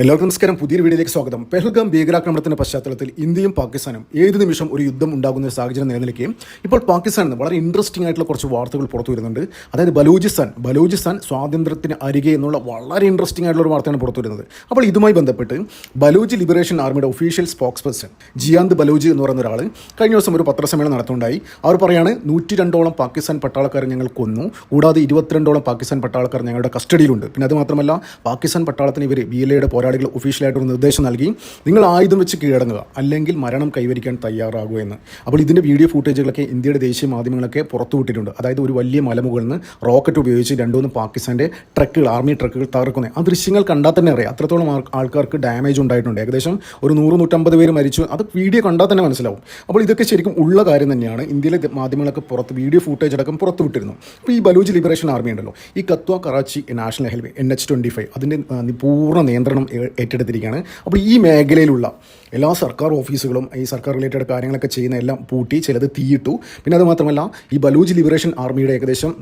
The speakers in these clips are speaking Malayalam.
എല്ലാവർക്കും നമസ്കാരം. പുതിയൊരു വീഡിയോയിലേക്ക് സ്വാഗതം. പെഹൽഗാം ഭീകരാക്രമണത്തിന്റെ പശ്ചാത്തലത്തിൽ ഇന്ത്യയും പാകിസ്ഥാനും ഏത് നിമിഷം ഒരു യുദ്ധം ഉണ്ടാകുന്ന സാഹചര്യം നിലനിൽക്കുകയും ഇപ്പോൾ പാകിസ്ഥാനിൽ നിന്ന് വളരെ ഇൻട്രസ്റ്റിംഗ് ആയിട്ടുള്ള കുറച്ച് വാർത്തകൾ പുറത്തു വരുന്നുണ്ട്. അതായത് ബലൂചിസ്ഥാൻ ബലൂചിസ്ഥാൻ സ്വാതന്ത്ര്യത്തിന് അരികെ എന്നുള്ള വളരെ ഇൻട്രസ്റ്റിംഗ് ആയിട്ടുള്ള ഒരു വാർത്തയാണ് പുറത്തു വരുന്നത്. അപ്പോൾ ഇതുമായി ബന്ധപ്പെട്ട് ബലൂജ് ലിബറേഷൻ ആർമിയുടെ ഒഫീഷ്യൽ സ്പോക്സ് പേഴ്സൺ ജിയാന്ത് ബലൂജ് എന്ന് പറയുന്ന ഒരാൾ കഴിഞ്ഞ ദിവസം ഒരു പത്രസമ്മേളനം നടത്തുണ്ടായി അവർ പറയാണ് നൂറ്റി രണ്ടോളം പാകിസ്ഥാൻ പട്ടാളക്കാരെ ഞങ്ങൾ കൊന്നു. കൂടാതെ ഇരുപത്തിരണ്ടോളം പാകിസ്ഥാൻ പട്ടാളക്കാർ ഞങ്ങളുടെ കസ്റ്റഡിയിലുണ്ട്. പിന്നെ അതുമാത്രമല്ല പാകിസ്ഥാൻ പട്ടാളത്തിന് ഇവർ ബി എൽ എയുടെ പോരാളികൾ ഒഫീഷ്യലായിട്ടൊരു നിർദ്ദേശം നൽകി. നിങ്ങൾ ആയുധം വെച്ച് കീഴടങ്ങുക അല്ലെങ്കിൽ മരണം കൈവരിക്കാൻ തയ്യാറാകുക എന്ന്. അപ്പോൾ ഇതിന്റെ വീഡിയോ ഫൂട്ടേജുകളൊക്കെ ഇന്ത്യയുടെ ദേശീയ മാധ്യമങ്ങളൊക്കെ പുറത്തുവിട്ടിട്ടുണ്ട് അതായത് ഒരു വലിയ മലമുകളിൽ നിന്ന് റോക്കറ്റ് ഉപയോഗിച്ച് രണ്ടുമൂന്ന് പാകിസ്ഥാന്റെ ട്രക്കുകൾ ആർമി ട്രക്കുകൾ തകർക്കുന്നത്. ആ ദൃശ്യങ്ങൾ കണ്ടാൽ തന്നെ അറിയാം. അത്രത്തോളം ആൾക്കാർക്ക് ഡാമേജ് ഉണ്ടായിട്ടുണ്ട്. ഏകദേശം ഒരു നൂറ് നൂറ്റമ്പത് പേര് മരിച്ചു. അത് വീഡിയോ കണ്ടാൽ തന്നെ മനസ്സിലാവും. അപ്പോൾ ഇതൊക്കെ ശരിക്കും ഉള്ള കാര്യം തന്നെയാണ് ഇന്ത്യയിലെ മാധ്യമങ്ങളൊക്കെ പുറത്ത് വീഡിയോ ഫൂട്ടേജ് അടക്കം പുറത്തുവിട്ടിരുന്നു അപ്പോൾ ഈ ബലൂജ് ലിബറേഷൻ ആർമി ഉണ്ടല്ലോ. ഈ Quetta Karachi national highway N H twenty five അതിന്റെ പൂർണ നിയന്ത്രണം ഏറ്റെടുത്തിരിക്കുകയാണ്. അപ്പോൾ ഈ മേഖലയിലുള്ള എല്ലാ സർക്കാർ ഓഫീസുകളും ഈ സർക്കാർ റിലേറ്റഡ് കാര്യങ്ങളൊക്കെ ചെയ്യുന്ന എല്ലാം പൂട്ടി ചിലത് തീയിട്ടു. പിന്നെ അതുമാത്രമല്ല ഈ ബലൂജ് ലിബറേഷൻ ആർമിയുടെ ഏകദേശം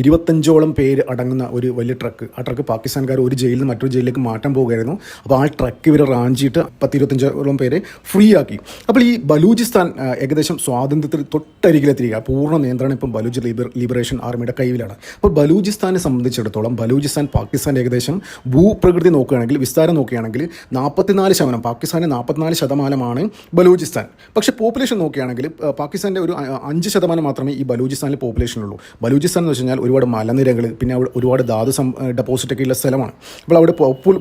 ഇരുപത്തഞ്ചോളം പേര് അടങ്ങുന്ന ഒരു വലിയ ട്രക്ക് ആ ട്രക്ക് പാകിസ്ഥാൻകാർ ഒരു ജയിലിൽ നിന്ന് മറ്റൊരു ജയിലിലേക്ക് മാറ്റാൻ പോകുമായിരുന്നു അപ്പോൾ ആ ട്രക്ക് ഇവർ റാഞ്ചിയിട്ട് പത്ത് ഇരുപത്തഞ്ചോളം പേരെ ഫ്രീ ആക്കി. അപ്പോൾ ഈ ബലൂചിസ്ഥാൻ ഏകദേശം സ്വാതന്ത്ര്യത്തിൽ തൊട്ടരികിലെത്തിരിക്കുക പൂർണ നിയന്ത്രണം ഇപ്പം ബലൂജ് ലിബർ ലിബറേഷൻ ആർമിയുടെ കയ്യിലാണ് അപ്പോൾ ബലൂചിസ്ഥാനെ സംബന്ധിച്ചിടത്തോളം ബലൂചിസ്ഥാൻ പാകിസ്ഥാൻ ഏകദേശം ഭൂപ്രകൃതി നോക്കുകയാണെങ്കിൽ വിസ്താരം നോക്കുകയാണെങ്കിൽ നാൽപ്പത്തിനാല് ശതമാനം പാകിസ്ഥാന്റെ നാൽപ്പത്തിനാല് ശതമാനമാണ് ബലൂചിസ്ഥാൻ. പക്ഷേ പോപ്പുലേഷൻ നോക്കുകയാണെങ്കിൽ പാകിസ്ഥാന്റെ ഒരു അഞ്ച് ശതമാനം മാത്രമേ ഈ ബലൂചിസ്ഥാനിലെ പോപ്പുലേഷൻ ഉള്ളൂ. ബലൂചിസ്ഥാൻ വെച്ച് കഴിഞ്ഞാൽ ഒരുപാട് മലനിരകൾ പിന്നെ അവിടെ ഒരുപാട് ധാതു സം ഡെപ്പോസിറ്റൊക്കെ ഉള്ള സ്ഥലമാണ്. അപ്പോൾ അവിടെ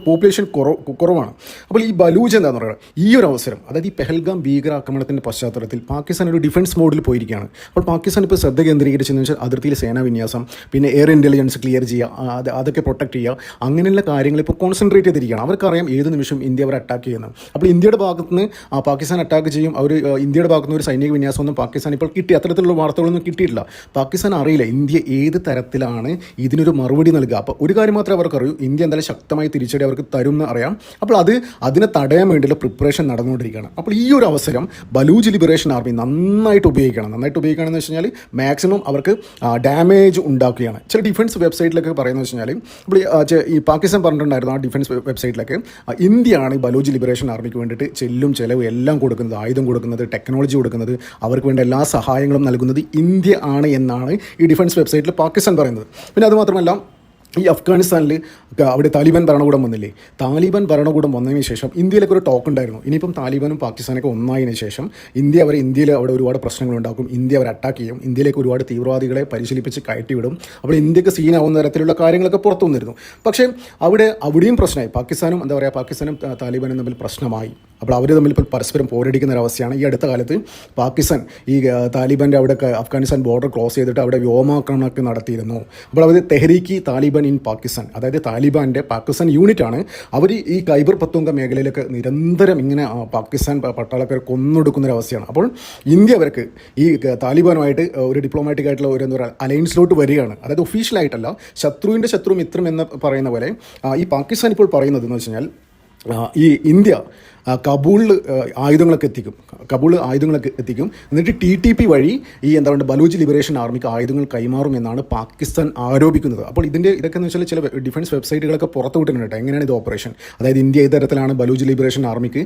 പോപ്പുലേഷൻ കുറവ് കുറവാണ്. അപ്പോൾ ഈ ബലൂജ് എന്താണെന്ന് പറയുക ഈ ഒരു അവസരം അതായത് ഈ പെഹൽഗാം ഭീകരാക്രമണത്തിന്റെ പശ്ചാത്തലത്തിൽ പാകിസ്ഥാൻ ഒരു ഡിഫൻസ് മോഡിൽ പോയിരിക്കുകയാണ്. അപ്പോൾ പാകിസ്ഥാൻ ഇപ്പോൾ ശ്രദ്ധ കേന്ദ്രീകരിച്ചെന്ന് വെച്ചാൽ അതിർത്തിയിൽ സേനാ വിന്യാസം പിന്നെ എയർ ഇന്റലിജൻസ് ക്ലിയർ ചെയ്യുക അത് അതൊക്കെ പ്രൊട്ടക്ട് ചെയ്യുക അങ്ങനെയുള്ള കാര്യങ്ങൾ ഇപ്പോൾ കോൺസെൻട്രേറ്റ് ചെയ്തിരിക്കുകയാണ്. അവർക്കറിയാം ഏത് നിമിഷം ഇന്ത്യ അവർ അറ്റാക്ക് ചെയ്യുന്നത് അപ്പോൾ ഇന്ത്യയുടെ ഭാഗത്തുനിന്ന് പാകിസ്ഥാൻ അറ്റാക്ക് ചെയ്യും. അവർ ഇന്ത്യയുടെ ഭാഗത്തുനിന്ന് ഒരു സൈനിക വിന്യാസമൊന്നും പാകിസ്ഥാൻ ഇപ്പോൾ കിട്ടി അത്തരത്തിലുള്ള വാർത്തകളൊന്നും കിട്ടിയിട്ടില്ല. പാകിസ്ഥാൻ അറിയില്ല ഇന്ത്യ ഏത് തരത്തിലാണ് ഇതിനൊരു മറുപടി നൽകുക? അപ്പോൾ ഒരു കാര്യം മാത്രമേ അവർക്കറിയൂ. ഇന്ത്യ എന്തായാലും ശക്തമായി തിരിച്ചടി അവർക്ക് തരും എന്ന് അറിയാം. അപ്പോൾ അത് അതിനെ തടയാൻ വേണ്ടിയുള്ള പ്രിപ്പറേഷൻ നടന്നുകൊണ്ടിരിക്കുകയാണ്. അപ്പോൾ ഈ ഒരു അവസരം ബലൂജ് ലിബറേഷൻ ആർമി നന്നായിട്ട് ഉപയോഗിക്കണം. നന്നായിട്ട് ഉപയോഗിക്കണം എന്ന് വെച്ച് കഴിഞ്ഞാൽ മാക്സിമം അവർക്ക് ഡാമേജ് ഉണ്ടാക്കുകയാണ്. ചില ഡിഫൻസ് വെബ്സൈറ്റിലൊക്കെ പറയുന്നത് വെച്ച് കഴിഞ്ഞാൽ ഈ പാകിസ്ഥാൻ പറഞ്ഞിട്ടുണ്ടായിരുന്നു ആ ഡിഫൻസ് വെബ്സൈറ്റിലൊക്കെ ഇന്ത്യയാണ് ഈ ബലൂജ് ലിബറേഷൻ ആർമിക്ക് വേണ്ടിയിട്ട് ചെല്ലും ചെലവ് എല്ലാം കൊടുക്കുന്നത് ആയുധം കൊടുക്കുന്നത് ടെക്നോളജി കൊടുക്കുന്നത് അവർക്ക് വേണ്ട എല്ലാ സഹായങ്ങളും നൽകുന്നത് ഇന്ത്യ ആണ് എന്നാണ് ഈ ഡിഫൻസ് വെബ്സൈറ്റിൽ പാകിസ്ഥാൻ പറയുന്നത്. പിന്നെ അതുമാത്രമല്ല ഈ അഫ്ഗാനിസ്ഥാനിൽ അവിടെ താലിബാൻ ഭരണകൂടം വന്നില്ലേ? താലിബാൻ ഭരണകൂടം വന്നതിന് ശേഷം ഇന്ത്യയിലൊക്കെ ഒരു ടോക്ക് ഉണ്ടായിരുന്നു. ഇനിയിപ്പം താലിബാനും പാകിസ്ഥാനൊക്കെ ഒന്നായതിനു ശേഷം ഇന്ത്യ അവർ ഇന്ത്യയിൽ അവിടെ ഒരുപാട് പ്രശ്നങ്ങൾ ഉണ്ടാക്കും. ഇന്ത്യ അവർ അറ്റാക്ക് ചെയ്യും. ഇന്ത്യയിലേക്ക് ഒരുപാട് തീവ്രവാദികളെ പരിശീലിപ്പിച്ച് കയറ്റിവിടും അവിടെ ഇന്ത്യയ്ക്ക് സീനാവുന്ന തരത്തിലുള്ള കാര്യങ്ങളൊക്കെ പുറത്തു വന്നിരുന്നു പക്ഷേ അവിടെ അവിടെയും പ്രശ്നമായി. പാകിസ്ഥാനും എന്താ പറയുക പാകിസ്ഥാനും താലിബാനും തമ്മിൽ പ്രശ്നമായി. അപ്പോൾ അവർ തമ്മിൽ ഇപ്പോൾ പരസ്പരം പോരടിക്കുന്ന ഒരവസ്ഥയാണ് ഈ അടുത്ത കാലത്ത് പാകിസ്ഥാൻ ഈ താലിബാന്റെ അവിടെ അഫ്ഗാനിസ്ഥാൻ ബോർഡർ ക്ലോസ് ചെയ്തിട്ട് അവിടെ വ്യോമാക്രമണമൊക്കെ നടത്തിയിരുന്നു. അപ്പോൾ അവർ തെഹരീക്കി താലിബാൻ ഇൻ പാകിസ്ഥാൻ. അതായത് താലിബാന്റെ പാകിസ്ഥാൻ യൂണിറ്റ് ആണ്. അവർ ഈ കൈബർ പത്തുങ്ക മേഖലയിലൊക്കെ നിരന്തരം ഇങ്ങനെ പാകിസ്ഥാൻ പട്ടാളക്കാർ കൊന്നൊടുക്കുന്ന ഒരവസ്ഥയാണ് അപ്പോൾ ഇന്ത്യ അവർക്ക് ഈ താലിബാനുമായിട്ട് ഒരു ഡിപ്ലോമാറ്റിക് ആയിട്ടുള്ള ഒരു എന്താ പറയുക അലയൻസിലോട്ട് വരികയാണ്. അതായത് ഒഫീഷ്യലായിട്ടല്ല ശത്രുവിന്റെ ശത്രു മിത്രം എന്ന് പറയുന്ന പോലെ ഈ പാകിസ്ഥാൻ ഇപ്പോൾ പറയുന്നത് എന്ന് വെച്ച് കഴിഞ്ഞാൽ ഈ ഇന്ത്യ കബൂളിൽ ആയുധങ്ങളൊക്കെ എത്തിക്കും. കബൂൾ ആയുധങ്ങളൊക്കെ എത്തിക്കും. എന്നിട്ട് ടി ടി പി വഴി ഈ എന്താ പറയുക ബലൂജ് ലിബറേഷൻ ആർമിക്ക് ആയുധങ്ങൾ കൈമാറും എന്നാണ് പാകിസ്ഥാൻ ആരോപിക്കുന്നത്. അപ്പോൾ ഇതിന്റെ ഇതൊക്കെ എന്ന് വെച്ചാൽ ചില ഡിഫൻസ് വെബ്സൈറ്റുകളൊക്കെ പുറത്തു വിട്ടിട്ടുണ്ട് എങ്ങനെയാണ് ഇത് ഓപ്പറേഷൻ? അതായത് ഇന്ത്യ ഏത് തരത്തിലാണ് ബലൂജ് ലിബറേഷൻ ആർമിക്ക്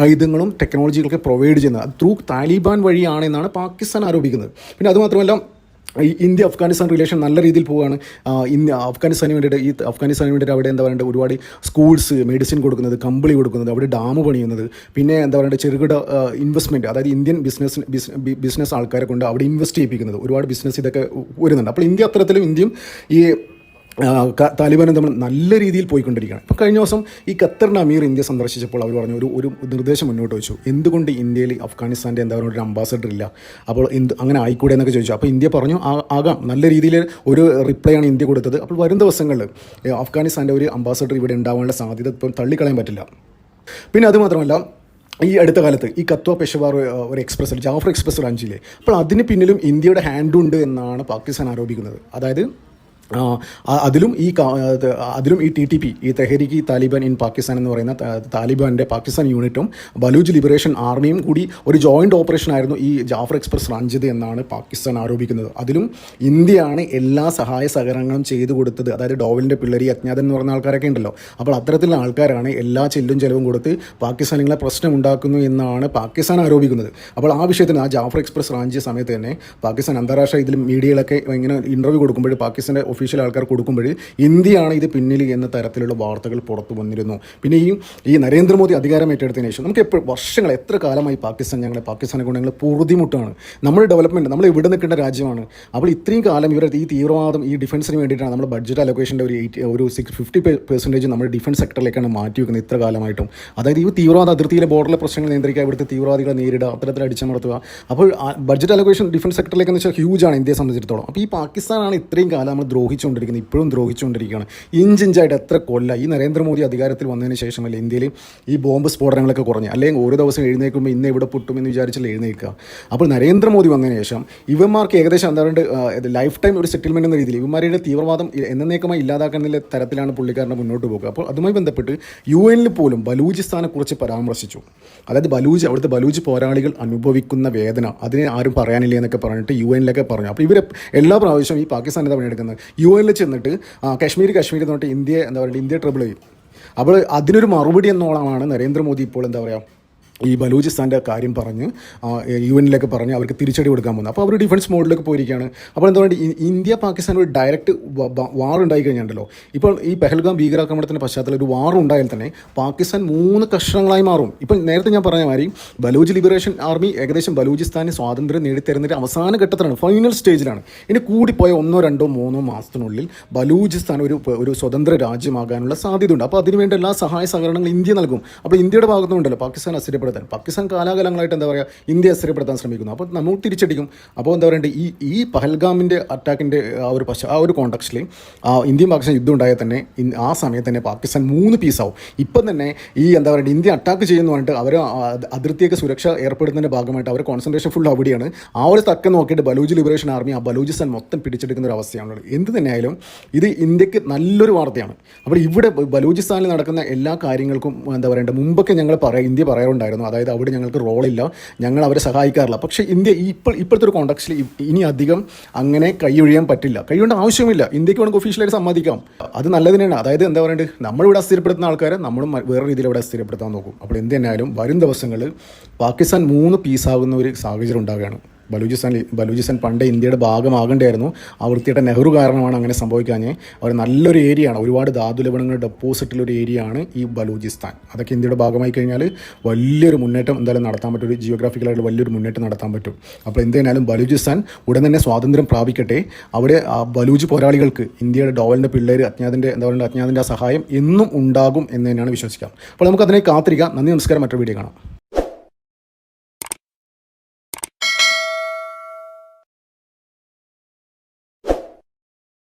ആയുധങ്ങളും ടെക്നോളജികളൊക്കെ പ്രൊവൈഡ് ചെയ്യുന്നത്? ത്രൂ താലിബാൻ വഴിയാണ് എന്നാണ് പാകിസ്ഥാൻ ആരോപിക്കുന്നത്. പിന്നെ അതുമാത്രമല്ല ഇന്ത്യ അഫ്ഗാനിസ്ഥാൻ റിലേഷൻ നല്ല രീതിയിൽ പോവുകയാണ്. ഇന്ത്യ അഫ്ഗാനിസ്ഥാന് വേണ്ടിയിട്ട് ഈ അഫ്ഗാനിസ്ഥാന് വേണ്ടിയിട്ട് അവിടെ എന്താ പറയുക ഒരുപാട് സ്കൂൾസ് മെഡിസിൻ കൊടുക്കുന്നത് കമ്പിളി കൊടുക്കുന്നത് അവിടെ ഡാം പണിയുന്നത്. പിന്നെ എന്താ പറയുക ചെറുകിട ഇൻവെസ്റ്റ്മെന്റ് അതായത് ഇന്ത്യൻ ബിസിനസ് ബിസിനസ് ആൾക്കാരെ കൊണ്ട് അവിടെ ഇൻവെസ്റ്റ് ചെയ്യിപ്പിക്കുന്നത്. ഒരുപാട് ബിസിനസ് ഇതൊക്കെ വരുന്നുണ്ട്. അപ്പോൾ ഇന്ത്യ അത്തരത്തിലും ഇന്ത്യയും ഈ താലിബാനും തമ്മിൽ നല്ല രീതിയിൽ പോയിക്കൊണ്ടിരിക്കുകയാണ്. ഇപ്പോൾ കഴിഞ്ഞ ദിവസം ഈ ഖത്തറിന്റെ അമീർ ഇന്ത്യ സന്ദർശിച്ചപ്പോൾ അവർ പറഞ്ഞു ഒരു ഒരു നിർദ്ദേശം മുന്നോട്ട് വെച്ചു. എന്തുകൊണ്ട് ഇന്ത്യയിൽ അഫ്ഗാനിസ്ഥാന്റെ എന്താ പറയുക ഒരു അംബാസഡർ ഇല്ല? അപ്പോൾ എന്ത് അങ്ങനെ ആയിക്കൂടെ എന്നൊക്കെ ചോദിച്ചു. അപ്പോൾ ഇന്ത്യ പറഞ്ഞു "ആ- ആകാം. നല്ല രീതിയിൽ ഒരു റിപ്ലൈ ആണ് ഇന്ത്യ കൊടുത്തത്. അപ്പോൾ വരും ദിവസങ്ങളിൽ അഫ്ഗാനിസ്ഥാന്റെ ഒരു അംബാസഡർ ഇവിടെ ഉണ്ടാവാനുള്ള സാധ്യത ഇപ്പം തള്ളിക്കളയാൻ പറ്റില്ല. പിന്നെ അതുമാത്രമല്ല ഈ അടുത്ത കാലത്ത് ഈ കത്വ പെഷവാർ ഒരു എക്സ്പ്രസ് ജാഫർ എക്സ്പ്രസ് റാഞ്ചിയിലെ അപ്പോൾ അതിന് പിന്നിലും ഇന്ത്യയുടെ ഹാൻഡ് ഉണ്ട് എന്നാണ് പാകിസ്ഥാൻ ആരോപിക്കുന്നത്. അതായത് അതിലും ഈ അതിലും ഈ ടി ടി പി ഈ തെഹരിക്ക് താലിബാൻ ഇൻ പാകിസ്ഥാൻ എന്ന് പറയുന്ന താലിബാന്റെ പാകിസ്ഥാൻ യൂണിറ്റും ബലൂജ് ലിബറേഷൻ ആർമിയും കൂടി ഒരു ജോയിന്റ് ഓപ്പറേഷൻ ആയിരുന്നു ഈ ജാഫർ എക്സ്പ്രസ് റാഞ്ചിത് എന്നാണ് പാകിസ്ഥാൻ ആരോപിക്കുന്നത്. അതിലും ഇന്ത്യയാണ് എല്ലാ സഹായ സഹകരണങ്ങളും ചെയ്തു കൊടുത്തത്. അതായത് ഡോവലിന്റെ പിള്ളേരി അജ്ഞാതൻ എന്ന് പറയുന്ന ആൾക്കാരൊക്കെ ഉണ്ടല്ലോ. അപ്പോൾ അത്തരത്തിലുള്ള ആൾക്കാരാണ് എല്ലാ ചെല്ലും ചെലവും കൊടുത്ത് പാകിസ്ഥാനികളെ പ്രശ്നം ഉണ്ടാക്കുന്നു എന്നാണ് പാകിസ്ഥാൻ ആരോപിക്കുന്നത്. അപ്പോൾ ആ വിഷയത്തിന് ആ ജാഫർ എക്സ്പ്രസ് റാഞ്ചിയ സമയത്ത് തന്നെ പാകിസ്ഥാൻ അന്താരാഷ്ട്ര ഇതിലും മീഡിയയിലൊക്കെ ഇങ്ങനെ ഇന്റർവ്യൂ കൊടുക്കുമ്പോൾ പാകിസ്ഥാന്റെ ഒഫീഷ്യൽ ആൾക്കാർ കൊടുക്കുമ്പോൾ ഇന്ത്യയാണ് ഇത് പിന്നിൽ എന്ന തരത്തിലുള്ള വാർത്തകൾ പുറത്തു വന്നിരുന്നു. പിന്നെ ഈ ഈ നരേന്ദ്രമോദി അധികാരം ഏറ്റെടുത്തതിന് ശേഷം നമുക്ക് എപ്പോഴും വർഷങ്ങൾ എത്ര കാലമായി പാകിസ്ഥാൻ ഞങ്ങളെ പാകിസ്ഥാനെ കൊണ്ട് ഞങ്ങൾ പൊറുതിമുട്ടാണ്. നമ്മൾ ഡെവലപ്മെന്റ് നമ്മൾ ഇവിടെ നിൽക്കേണ്ട രാജ്യമാണ്. അപ്പോൾ ഇത്രയും കാലം ഇവർ ഈ തീവ്രവാദം ഈ ഡിഫൻസിന് വേണ്ടിയിട്ടാണ് നമ്മൾ ബഡ്ജറ്റ് അലോക്കേഷന്റെ ഒരു എയ്റ്റ് ഒരു സിക്സ് ഫിഫ്റ്റി പെർസെന്റേജ് നമ്മൾ ഡിഫൻസ് സെക്ടറിലേക്കാണ് മാറ്റി വെക്കുന്നത് ഇത്ര കാലമായിട്ടും. അതായത് ഈ തീവ്രവാദ അതിർത്തിയിലെ ബോർഡറിലെ പ്രശ്നങ്ങൾ നിയന്ത്രിക്കുക ഇവിടുത്തെ തീവ്രവാദികളെ നേരിടുക അത്തരത്തിൽ അടിച്ചമർത്തുക. അപ്പോൾ ബഡ്ജറ്റ് അലോക്കേഷൻ ഡിഫൻസ് സെക്ടറിലേക്ക് എന്ന് വെച്ചാൽ ഹ്യൂജ് ആണ് ഇന്ത്യയെ സംബന്ധിച്ചിടത്തോളം. അപ്പോൾ ഈ പാകിസ്ഥാനാണ് ഇത്രയും കാലം നമ്മൾ ദ്രോഹിച്ചുകൊണ്ടിരിക്കുന്നത് ഇപ്പോഴും ദ്രോഹിച്ചുകൊണ്ടിരിക്കുകയാണ്. ഇഞ്ചിഞ്ചായിട്ട് എത്ര കൊല്ല. ഈ നരേന്ദ്രമോദി അധികാരത്തിൽ വന്നതിന് ശേഷമല്ല ഇന്ത്യയിൽ ഈ ബോംബ് സ്ഫോടനങ്ങളൊക്കെ കുറഞ്ഞ്. അല്ലെങ്കിൽ ഓരോ ദിവസം എഴുന്നേൽക്കുമ്പോൾ ഇന്ന് എവിടെ പൊട്ടും എന്ന് വിചാരിച്ചാൽ എഴുന്നേൽക്കുക. അപ്പോൾ നരേന്ദ്രമോദി വന്നതിന് ശേഷം ഇവന്മാർക്ക് ഏകദേശം എന്താ പറയുക ലൈഫ് ടൈം ഒരു സെറ്റിൽമെന്റ് എന്ന രീതിയിൽ ഇവന്മാരുടെ തീവ്രവാദം എന്നേക്കമായി ഇല്ലാതാക്കുന്ന തരത്തിലാണ് പുള്ളിക്കാരനെ മുന്നോട്ട് പോകുക അപ്പോൾ അതുമായി ബന്ധപ്പെട്ട് യു എനിൽ പോലും ബലൂചിസ്ഥാനെക്കുറിച്ച് പരാമർശിച്ചു. അതായത് ബലൂജ് അവിടുത്തെ ബലൂജ് പോരാളികൾ അനുഭവിക്കുന്ന വേദന അതിനെ ആരും പറയാനില്ല എന്നൊക്കെ പറഞ്ഞിട്ട് യു എനിലൊക്കെ പറഞ്ഞു. അപ്പോൾ ഇവർ എല്ലാ പ്രാവശ്യവും ഈ പാകിസ്ഥാൻ എന്താ പണിയെടുക്കുന്നത്? യു എനിൽ ചെന്നിട്ട് കാശ്മീർ കാശ്മീർ എന്ന് പറഞ്ഞിട്ട് ഇന്ത്യ എന്താ പറയുക ഇന്ത്യ ട്രബിൾ ചെയ്യും. അപ്പോൾ അതിനൊരു മറുപടി എന്നോളമാണ് നരേന്ദ്രമോദി ഇപ്പോൾ എന്താ പറയുക ഈ ബലൂചിസ്ഥാന്റെ കാര്യം പറഞ്ഞ് യു എനിലൊക്കെ പറഞ്ഞ് അവർക്ക് തിരിച്ചടി കൊടുക്കാൻ പോകുന്നത് അപ്പോൾ അവർ ഡിഫൻസ് മോഡിലേക്ക് പോയിരിക്കുകയാണ്. അപ്പോൾ എന്താ പറയുക ഇന്ത്യ പാകിസ്ഥാൻ ഒരു ഡയറക്റ്റ് വാർ ഉണ്ടായി കഴിഞ്ഞിട്ടുണ്ടല്ലോ ഇപ്പോൾ ഈ പെഹൽഗാം ഭീകരാക്രമണത്തിന്റെ പശ്ചാത്തലം ഒരു വാർ ഉണ്ടായാൽ തന്നെ പാകിസ്ഥാൻ മൂന്ന് കഷ്ണങ്ങളായി മാറും. ഇപ്പം നേരത്തെ ഞാൻ പറഞ്ഞ മാതിരി ബലൂജ് ലിബറേഷൻ ആർമി ഏകദേശം ബലൂചിസ്ഥാന് സ്വാതന്ത്ര്യം നേടിത്തരുന്നതിന്റെ അവസാന ഘട്ടത്തിലാണ് ഫൈനൽ സ്റ്റേജിലാണ്. ഇനി കൂടിപ്പോയ ഒന്നോ രണ്ടോ മൂന്നോ മാസത്തിനുള്ളിൽ ബലൂചിസ്ഥാൻ ഒരു ഒരു സ്വതന്ത്ര രാജ്യമാകാനുള്ള സാധ്യതയുണ്ട്. അപ്പോൾ അതിനുവേണ്ട എല്ലാ സഹായ സഹകരണങ്ങളും ഇന്ത്യ നൽകും. അപ്പോൾ ഇന്ത്യയുടെ ഭാഗത്തുനിന്നുണ്ടല്ലോ പാകിസ്ഥാൻ അസ്ഥിരപ്പെടുത്താൻ പാകിസ്ഥാൻ കാലാകാലങ്ങളായിട്ട് എന്താ പറയുക ഇന്ത്യ അസ്ഥിരപ്പെടുത്താൻ ശ്രമിക്കുന്നു. അപ്പോൾ നമ്മൾ തിരിച്ചടിക്കും. അപ്പോൾ എന്താ പറയണ്ടേ ഈ ഈ പഹൽഗാമിന്റെ അറ്റാക്കിന്റെ ആ ഒരു പശ്ചാ ആ ഒരു കോണ്ടക്സ്റ്റിൽ ഇന്ത്യയും പാകിസ്ഥാൻ യുദ്ധം ഉണ്ടായാൽ തന്നെ ആ സമയത്ത് തന്നെ പാകിസ്ഥാൻ മൂന്ന് പീസാവും ഇപ്പം തന്നെ ഈ എന്താ പറയുക ഇന്ത്യ അറ്റാക്ക് ചെയ്യുന്നു പറഞ്ഞിട്ട് അവർ അതിർത്തിയൊക്കെ സുരക്ഷ ഏർപ്പെടുന്നതിന്റെ ഭാഗമായിട്ട് അവർ കോൺസെൻട്രേഷൻ ഫുൾ അവിടെയാണ്. ആ ഒരു തക്ക നോക്കിയിട്ട് ബലൂജ് ലിബറേഷൻ ആർമി ആ ബലൂചിസ്ഥാൻ മൊത്തം പിടിച്ചെടുക്കുന്ന ഒരു അവസ്ഥയാണുള്ളത് എന്ത് തന്നെയായാലും ഇത് ഇന്ത്യയ്ക്ക് നല്ലൊരു വാർത്തയാണ്. അപ്പോൾ ഇവിടെ ബലൂചിസ്ഥാനിൽ നടക്കുന്ന എല്ലാ കാര്യങ്ങൾക്കും എന്താ പറയേണ്ടത് മുമ്പൊക്കെ ഞങ്ങൾ പറയാം ഇന്ത്യ പറയാറുണ്ടായിരുന്നു. അതായത് അവിടെ ഞങ്ങൾക്ക് റോളില്ല ഞങ്ങൾ അവരെ സഹായിക്കാറില്ല. പക്ഷേ ഇന്ത്യ ഇപ്പോൾ ഇപ്പോഴത്തെ ഒരു കോണ്ടക്സ്റ്റിൽ ഇനി അധികം അങ്ങനെ കൈയൊഴിയാൻ പറ്റില്ല. കൈകൊണ്ട് ആവശ്യമില്ല. ഇന്ത്യയ്ക്ക് വേണമെങ്കിൽ ഒഫീഷ്യലായിട്ട് സമ്മതിക്കാം. അത് നല്ലതിനാണ് അതായത് എന്താ പറയുക നമ്മളിവിടെ അസ്ഥിരപ്പെടുത്തുന്ന ആൾക്കാരെ നമ്മളും വേറെ രീതിയിൽ ഇവിടെ അസ്ഥിരപ്പെടുത്താൻ നോക്കും. അപ്പോൾ എന്ത് തന്നെയായാലും വരും ദിവസങ്ങളിൽ പാകിസ്ഥാൻ മൂന്ന് പീസാകുന്ന ഒരു സാഹചര്യം ഉണ്ടാകുകയാണ് ബലൂചിസ്ഥാൻ ബലൂചിസ്ഥാൻ പണ്ട് ഇന്ത്യയുടെ ഭാഗമാകേണ്ടായിരുന്നു. ആ വൃത്തിയുടെ നെഹ്റു കാരണമാണ് അങ്ങനെ സംഭവിക്കാഞ്ഞ്. അവർ നല്ലൊരു ഏരിയയാണ് ഒരുപാട് ധാതു ലവണങ്ങൾ ഏരിയ ആണ് ഈ ബലൂചിസ്ഥാൻ അതൊക്കെ ഇന്ത്യയുടെ ഭാഗമായി കഴിഞ്ഞാൽ വലിയൊരു മുന്നേറ്റം എന്തായാലും നടത്താൻ പറ്റും. ഒരു ജിയോഗ്രാഫിക്കലായിട്ട് വലിയൊരു മുന്നേറ്റം നടത്താൻ പറ്റും. അപ്പോൾ എന്തായാലും ബലൂചിസ്ഥാൻ ഉടൻ തന്നെ സ്വാതന്ത്ര്യം പ്രാപിക്കട്ടെ. അവിടെ ആ ബലൂജ് പോരാളികൾക്ക് ഇന്ത്യയുടെ ഡോവലിന്റെ പിള്ളേർ അജ്ഞാതിന്റെ എന്താ പറയുക അജ്ഞാതിന്റെ സഹായം എന്നും ഉണ്ടാകും എന്ന് തന്നെയാണ് വിശ്വസിക്കാം. അപ്പോൾ നമുക്ക് അതിനെ കാത്തിരിക്കാം. നന്ദി നമസ്കാരം. മറ്റൊരു വീഡിയോ കാണാം.